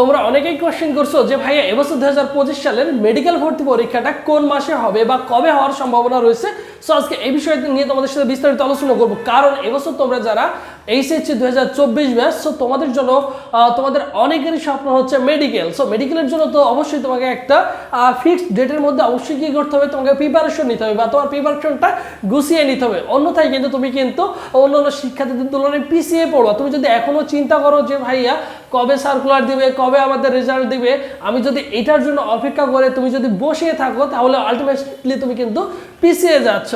তোমরা অনেকেই কোশ্চেন করছ যে ভাইয়া এবছর দু হাজার পঁচিশ সালের মেডিকেল ভর্তি পরীক্ষাটা কোন মাসে হবে বা কবে হওয়ার সম্ভাবনা রয়েছে? সো আজকে এই বিষয়টি নিয়ে তোমাদের সাথে বিস্তারিত আলোচনা করব। কারণ এবছর তোমরা যারা এইচএসসি দুই হাজার চব্বিশ ব্যাচ সো তোমাদের জন্য তোমাদের অনেকেরই স্বপ্ন হচ্ছে মেডিকেল সো মেডিকেলের জন্য তো অবশ্যই তোমাকে একটা ফিক্সড ডেটের মধ্যে অবশ্যই কী করতে হবে? তোমাকে প্রিপারেশন নিতে হবে বা তোমার প্রিপারেশনটা গুছিয়ে নিতে হবে। অন্যথায় কিন্তু তুমি কিন্তু অন্য অন্য শিক্ষার্থীদের তুলনায় পিছিয়ে পড়বা। তুমি যদি এখনও চিন্তা করো যে ভাইয়া, কবে সার্কুলার দিবে, কবে আমাদের রেজাল্ট দিবে। আমি যদি এটার জন্য অপেক্ষা করে তুমি যদি বসে থাকো, তাহলে আলটিমেটলি তুমি কিন্তু পিছিয়ে যাচ্ছ।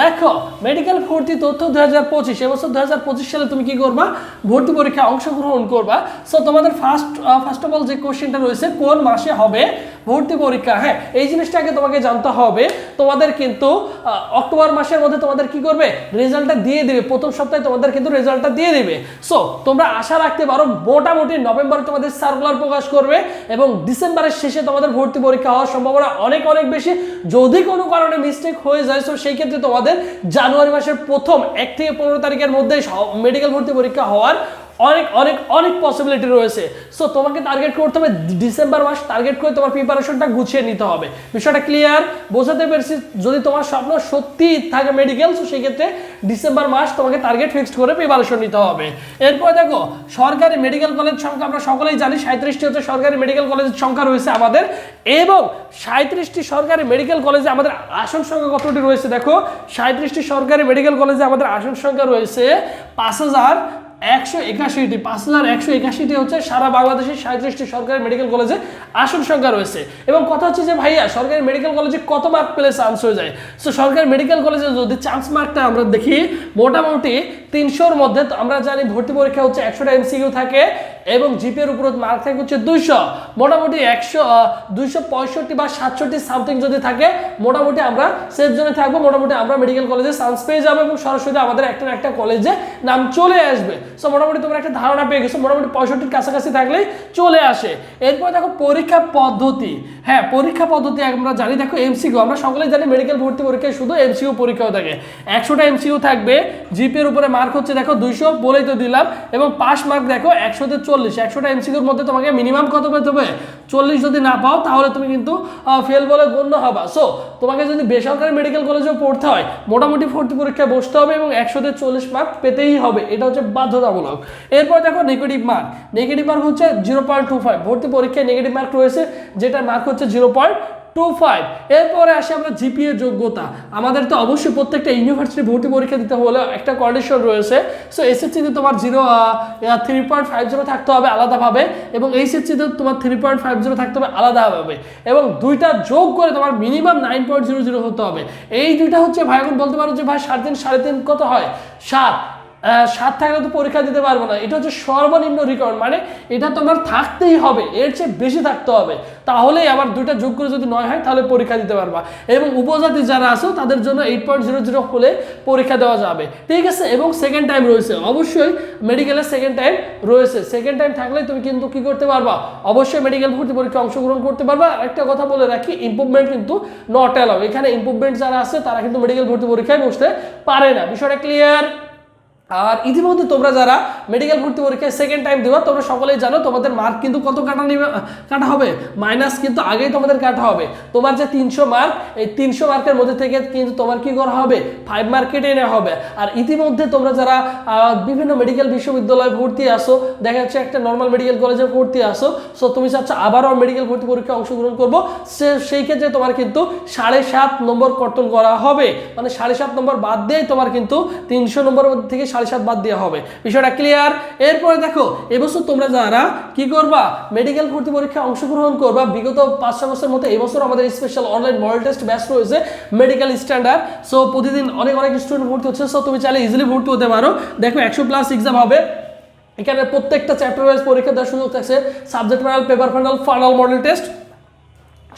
দেখো মেডিকেল ভর্তি তথ্য দু হাজার পঁচিশ, এবছর দু হাজার পঁচিশ সালে তুমি কি করবা? ভর্তি পরীক্ষায় অংশগ্রহণ করবা। সো তোমাদের ফার্স্ট ফার্স্ট অফ অল যে কোশ্চেনটা রয়েছে, কোন মাসে হবে? ভর্তি পরীক্ষা হ্যাঁ এই জিনিসটাকে তোমাকে জানতে হবে। তোমাদের কিন্তু অক্টোবর মাসের মধ্যে তোমাদের কি করবে? রেজাল্টটা দিয়ে দিবে। প্রথম সপ্তাহে তোমাদের কিন্তু রেজাল্টটা দিয়ে দিবে। সো তোমরা আশা রাখতে পারো, মোটামুটি নভেম্বরে তোমাদের সার্কুলার প্রকাশ করবে এবং ডিসেম্বরের শেষে তোমাদের ভর্তি পরীক্ষা হওয়ার সম্ভাবনা অনেক অনেক বেশি। যদি কোনো কারণে মিস্টেক হয়ে যায় সো সেই ক্ষেত্রে তোমাদের জানুয়ারি মাসের প্রথম এক থেকে পনেরো তারিখের মধ্যে মেডিকেল ভর্তি পরীক্ষা হওয়ার অনেক অনেক অনেক পসিবিলিটি রয়েছে। সো তোমাকে টার্গেট করতে হবে ডিসেম্বর মাস টার্গেট করে তোমার প্রিপারেশনটা গুছিয়ে নিতে হবে। বিষয়টা ক্লিয়ার বোঝাতে পেরেছি, যদি তোমার স্বপ্ন সত্যি থাকে মেডিকেল সো সেই ক্ষেত্রে ডিসেম্বর মাস তোমাকে টার্গেট ফিক্সড করে প্রিপারেশন নিতে হবে। এরপর দেখো, সরকারি মেডিকেল কলেজ সংখ্যা আমরা সকলেই জানি সাঁত্রিশটি হচ্ছে সরকারি মেডিকেল কলেজের সংখ্যা রয়েছে আমাদের, এবং সাঁত্রিশটি সরকারি মেডিকেল কলেজে আমাদের আসন সংখ্যা কতটি রয়েছে দেখো সাঁত্রিশটি সরকারি মেডিকেল কলেজে আমাদের আসন সংখ্যা রয়েছে পাঁচ হাজার একশো একাশিটি, পাঁচ হাজার একশো একাশিটি হচ্ছে সারা বাংলাদেশের সাঁত্রিশটি সরকারি মেডিকেল কলেজে আসন সংখ্যা রয়েছে। এবং কথা হচ্ছে যে, ভাইয়া, সরকারি মেডিকেল কলেজে কত মার্ক পেলে চান্স হয়ে যায়? সো সরকারি মেডিকেল কলেজে যদি চান্স মার্কটা আমরা দেখি, মোটামুটি তিনশোর মধ্যে আমরা জানি ভর্তি পরীক্ষা হচ্ছে একশোটা এমসিকিউ থাকে। এবং জিপিএর উপর মার্ক থাকে হচ্ছে দুইশো। মোটামুটি একশো দুইশো পঁয়ষট্টি বা সাতষট্টি সামথিং যদি থাকে, মোটামুটি আমরা সেফ জোনে থাকব, মোটামুটি আমরা মেডিকেল কলেজে চান্স পেয়ে যাব এবং সরাসরি আমাদের একটা একটা কলেজে নাম চলে আসবে। সো মোটামুটি তোমরা একটা ধারণা পেয়ে গেছো, মোটামুটি পঁয়ষট্টির কাছাকাছি থাকলেই চলে আসে। এরপর দেখো পরীক্ষা পদ্ধতি। হ্যাঁ পরীক্ষা পদ্ধতি আমরা জানি, দেখো এমসিকিউ আমরা সকলেই জানি মেডিকেল ভর্তি পরীক্ষায় শুধু এমসিকিউ পরীক্ষাও থাকে। একশোটা এমসিকিউ থাকবে জিপের উপরে মার্ক হচ্ছে, দেখো দুইশো বলেই তো দিলাম, এবং পাস মার্ক দেখো একশোতে চল্লিশ, একশোটা এমসিকিউর মধ্যে তোমাকে মিনিমাম কত পেতে হবে? চল্লিশ যদি না পাও, তাহলে তুমি কিন্তু ফেল বলে গণ্য হবা। সো তোমাকে যদি বেসরকারি মেডিকেল কলেজেও পড়তে হয়, মোটামুটি ভর্তি পরীক্ষায় বসতে হবে এবং একশোতে চল্লিশ মার্ক পেতেই হবে। এটা হচ্ছে বাধ্যতামূলক। এরপর দেখো নেগেটিভ মার্ক নেগেটিভ মার্ক হচ্ছে জিরো পয়েন্ট টু ফাইভ ভর্তি পরীক্ষায় নেগেটিভ মার্ক রয়েছে, যেটা মার্ক হচ্ছে জিরো পয়েন্ট টু ফাইভ এরপরে আসে আমরা জিপিএ যোগ্যতা। আমাদের তো অবশ্যই প্রত্যেকটা ইউনিভার্সিটি ভর্তি পরীক্ষা দিতে হলে একটা কন্ডিশন রয়েছে। সো এসএসসিতে তোমার zero three point five zero থাকতে হবে আলাদাভাবে এবং এইচএসসিতে তোমার থ্রি পয়েন্ট ফাইভ জিরো থাকতে হবে আলাদাভাবে এবং দুইটা যোগ করে তোমার minimum nine point zero zero হতে হবে। এই দুইটা হচ্ছে ভাই, এখন বলতে পারো যে ভাই সাড়ে তিন সাড়ে তিন কত হয়? সাত। সাত থাকলে তো পরীক্ষা দিতে পারব না। এটা হচ্ছে সর্বনিম্ন রেকর্ড মানে এটা তোমার থাকতেই হবে, এর চেয়ে বেশি থাকতে হবে। তাহলেই আবার দুইটা যোগ করে যদি নয় হয়, তাহলে পরীক্ষা দিতে পারবা। এবং উপজাতি যারা আছো, তাদের জন্য এইট পয়েন্ট জিরো জিরো হলে পরীক্ষা দেওয়া যাবে। ঠিক আছে? এবং সেকেন্ড টাইম রয়েছে। অবশ্যই মেডিকেলের সেকেন্ড টাইম রয়েছে। সেকেন্ড টাইম থাকলে তুমি কিন্তু কি করতে পারবা? অবশ্যই মেডিকেল ভর্তি পরীক্ষা অংশগ্রহণ করতে পারবা। একটা কথা বলে রাখি ইম্প্রুভমেন্ট কিন্তু নট অ্যালাউ এখানে ইম্প্রুভমেন্ট যারা আছে, তারা কিন্তু মেডিকেল ভর্তি পরীক্ষায় বসতে পারে না। বিষয়টা ক্লিয়ার আর ইতিমধ্যে তোমরা যারা মেডিকেল ভর্তি পরীক্ষায় সেকেন্ড টাইম দেবা, তোমরা সকলেই জানো তোমাদের মার্ক কিন্তু কত কাটা নিবে, কাটা হবে? মাইনাস কিন্তু আগেই তোমাদের কাটা হবে। তোমার যে তিনশো মার্ক এই তিনশো মার্কের মধ্যে থেকে কিন্তু তোমার কি করা হবে? ফাইভ মার্ক কেটে নেওয়া হবে। আর ইতিমধ্যে তোমরা যারা বিভিন্ন মেডিকেল বিশ্ববিদ্যালয়ে ভর্তি আসো দেখা যাচ্ছে একটা নর্মাল মেডিকেল কলেজে ভর্তি আসো সো তুমি চাচ্ছ আবারও মেডিকেল ভর্তি পরীক্ষায় অংশগ্রহণ করব, সে, সেই ক্ষেত্রে তোমার কিন্তু সাড়ে সাত নম্বর কর্তন করা হবে। মানে সাড়ে সাত নম্বর বাদ দিয়েই তোমার কিন্তু তিনশো নম্বর থেকে সাড়ে সাত বাদ দেওয়া হবে। বিষয়টা ক্লিয়ার এরপরে দেখো, এবছর তোমরা যারা কি করবা? মেডিকেল ভর্তি পরীক্ষায় অংশগ্রহণ করবা। বিগত পাঁচ ছ বছরের মতো এবছর আমাদের special online model test batch রয়েছে মেডিকেল স্ট্যান্ডার্ড সো প্রতিদিন অনেক অনেক স্টুডেন্ট ভর্তি হচ্ছে। সো তুমি চাইলে ইজিলি ভর্তি হতে পারো। দেখো, একশো প্লাস এক্সাম হবে। এখানে প্রত্যেকটা চ্যাপ্টার ওয়াইজ পরীক্ষা দেওয়ার সুযোগ থাকছে। Subject final paper final final model test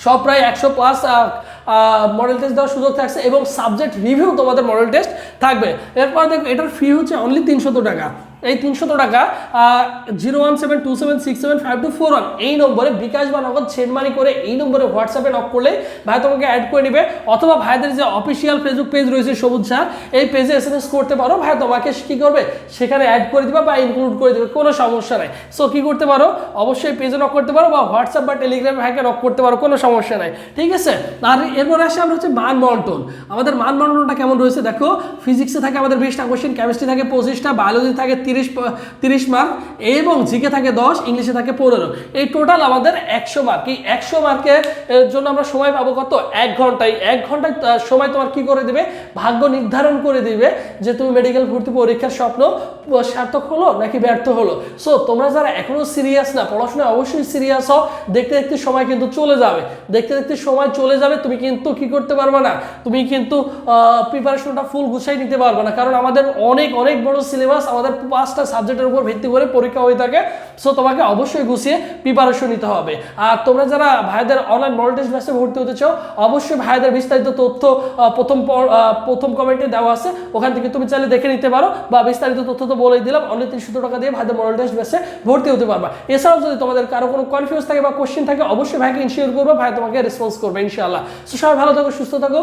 সব প্রায় একশো প্লাস মডেল টেস্ট দেওয়ার সুযোগ থাকছে এবং সাবজেক্ট রিভিউ তোমাদের মডেল টেস্ট থাকবে। এরপর দেখো, এটার ফি হচ্ছে অনলি তিনশত টাকা। এই তিনশত টাকা zero one seven two seven six seven five two four one. এই নম্বরে বিকাশ বা নগদ মানি করে এই নম্বরে হোয়াটসঅ্যাপে নক করলে ভাই তোমাকে অ্যাড করে নেবে। অথবা ভাইদের যে অফিসিয়াল ফেসবুক পেজ রয়েছে, সবুজ স্যার এই পেজে এস এম এস করতে পারো। ভাই, তোমাকে কি করবে? সেখানে অ্যাড করে দিবা বা ইনক্লুড করে দিবে, কোনো সমস্যা নাই। সো কি করতে পারো? অবশ্যই পেজে নক করতে পারো বা হোয়াটসঅ্যাপ বা টেলিগ্রামে ভাইকে নক করতে পারো, কোনো সমস্যা নাই। ঠিক আছে? আর এরপরে আসে আমরা হচ্ছে মান বন্টন। আমাদের মান বন্টনটা কেমন রয়েছে দেখো? ফিজিক্সে থাকে আমাদের বিশটা কোশ্চেন কেমিস্ট্রি থাকে পঁচিশটা বায়োলজি থাকে তিরিশ তিরিশ মার্ক এবং জিকে থাকে দশ ইংলিশে থাকে পনেরো। এই টোটাল আমাদের একশো মার্ক এই একশো মার্কের জন্য আমরা সময় পাবো কত? এক ঘন্টায়। এক ঘন্টায় সময় তোমার কি করে দিবে? ভাগ্য নির্ধারণ করে দিবে যে তুমি মেডিকেল ভর্তি পরীক্ষার স্বপ্ন সার্থক হলো নাকি ব্যর্থ হলো? সো তোমরা যারা এখনও সিরিয়াস না, পড়াশোনায় অবশ্যই সিরিয়াস হও। দেখতে দেখতে সময় কিন্তু চলে যাবে। দেখতে দেখতে সময় চলে যাবে, তুমি কিন্তু কি করতে পারবে না? তুমি কিন্তু প্রিপারেশনটা ফুল গুছাই নিতে পারবে না। কারণ আমাদের অনেক অনেক বড় সিলেবাস আমাদের পাঁচটা সাবজেক্টের উপর ভিত্তি করে পরীক্ষা হয়ে থাকে। সো তোমাকে অবশ্যই গুছিয়ে প্রিপারেশন নিতে হবে। আর তোমরা যারা ভাইদের অনলাইন মডেল ব্যাচে ভর্তি হতে চাও, অবশ্যই ভাইদের বিস্তারিত তথ্য প্রথম প্রথম কমেন্টে দেওয়া আছে। ওখান থেকে তুমি চাইলে দেখে নিতে পারো বা বিস্তারিত তথ্য তো বলেই দিলাম অনলি তিনশো টাকা দিয়ে ভাইদের মডেল টেস্ট ব্যাচে ভর্তি হতে পারবা। এছাড়াও যদি তোমাদের কারও কোনো কনফিউজ থাকে বা কোশ্চেন থাকে, অবশ্যই ভাইকে ইনশিওর করবে, ভাই তোমাকে রেসপন্স করবে, ইনশাআল্লাহ। সো সবাই ভালো থাকো, সুস্থ থাকো।